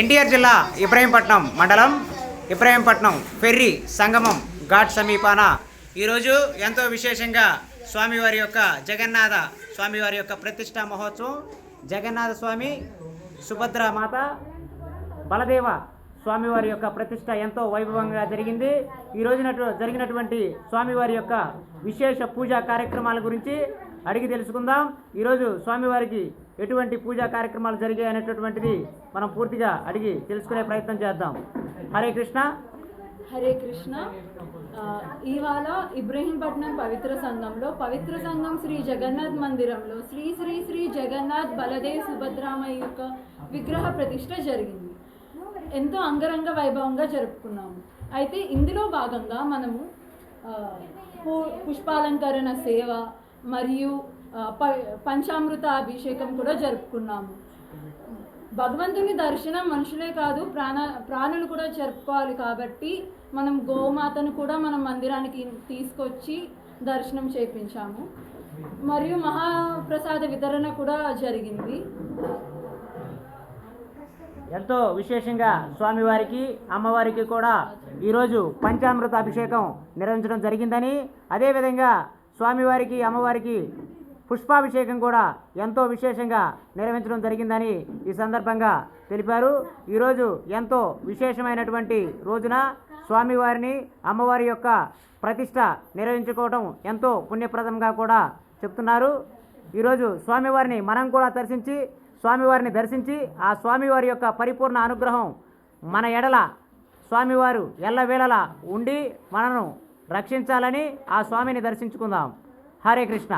ఎన్టీఆర్ జిల్లా ఇబ్రాహీంపట్నం మండలం ఇబ్రాహీంపట్నం ఫెర్రీ సంగమం ఘాట్ సమీపాన ఈరోజు ఎంతో విశేషంగా స్వామివారి యొక్క జగన్నాథ స్వామివారి యొక్క ప్రతిష్టా మహోత్సవం. జగన్నాథ స్వామి సుభద్ర మాత బలదేవ స్వామివారి యొక్క ప్రతిష్ట ఎంతో వైభవంగా జరిగింది. ఈ రోజున జరిగినటువంటి స్వామివారి యొక్క విశేష పూజా కార్యక్రమాల గురించి అడిగి తెలుసుకుందాం. ఈరోజు స్వామివారికి ఎటువంటి పూజా కార్యక్రమాలు జరిగాయి అనేటటువంటిది మనం పూర్తిగా అడిగి తెలుసుకునే ప్రయత్నం చేద్దాం. హరే కృష్ణ. హరే కృష్ణ. ఇవాళ ఇబ్రహీంపట్నం పవిత్ర సంఘంలో పవిత్ర సంఘం శ్రీ జగన్నాథ్ మందిరంలో శ్రీ శ్రీ శ్రీ జగన్నాథ్ బలదేవ్ సుభద్రామయ్య యొక్క విగ్రహ ప్రతిష్ట జరిగింది. ఎంతో అంగరంగ వైభవంగా జరుపుకున్నాము. అయితే ఇందులో భాగంగా మనము పు- పుష్పాలంకరణ సేవ మరియు ప- పంచామృత అభిషేకం కూడా జరుపుకున్నాము. భగవంతుని దర్శనం మనుషులే కాదు ప్రాణ ప్రాణులు కూడా జరుపుకోవాలి కాబట్టి మనం గోమాతను కూడా మనం మందిరానికి తీసుకొచ్చి దర్శనం చేయించాము మరియు మహాప్రసాద వితరణ కూడా జరిగింది. ఎంతో విశేషంగా స్వామివారికి అమ్మవారికి కూడా ఈరోజు పంచామృత అభిషేకం నిర్వహించడం జరిగిందని అదేవిధంగా స్వామివారికి అమ్మవారికి పుష్పాభిషేకం కూడా ఎంతో విశేషంగా నిర్వహించడం జరిగిందని ఈ సందర్భంగా తెలిపారు. ఈరోజు ఎంతో విశేషమైనటువంటి రోజున స్వామివారిని అమ్మవారి యొక్క ప్రతిష్ట నిర్వహించుకోవడం ఎంతో పుణ్యప్రదంగా కూడా చెప్తున్నారు. ఈరోజు స్వామివారిని మనం కూడా దర్శించి స్వామివారిని దర్శించి ఆ స్వామివారి యొక్క పరిపూర్ణ అనుగ్రహం మన ఎడల స్వామివారు ఎల్లవేళలా ఉండి మనను రక్షించాలని ఆ స్వామిని దర్శించుకుందాం. హరే కృష్ణ.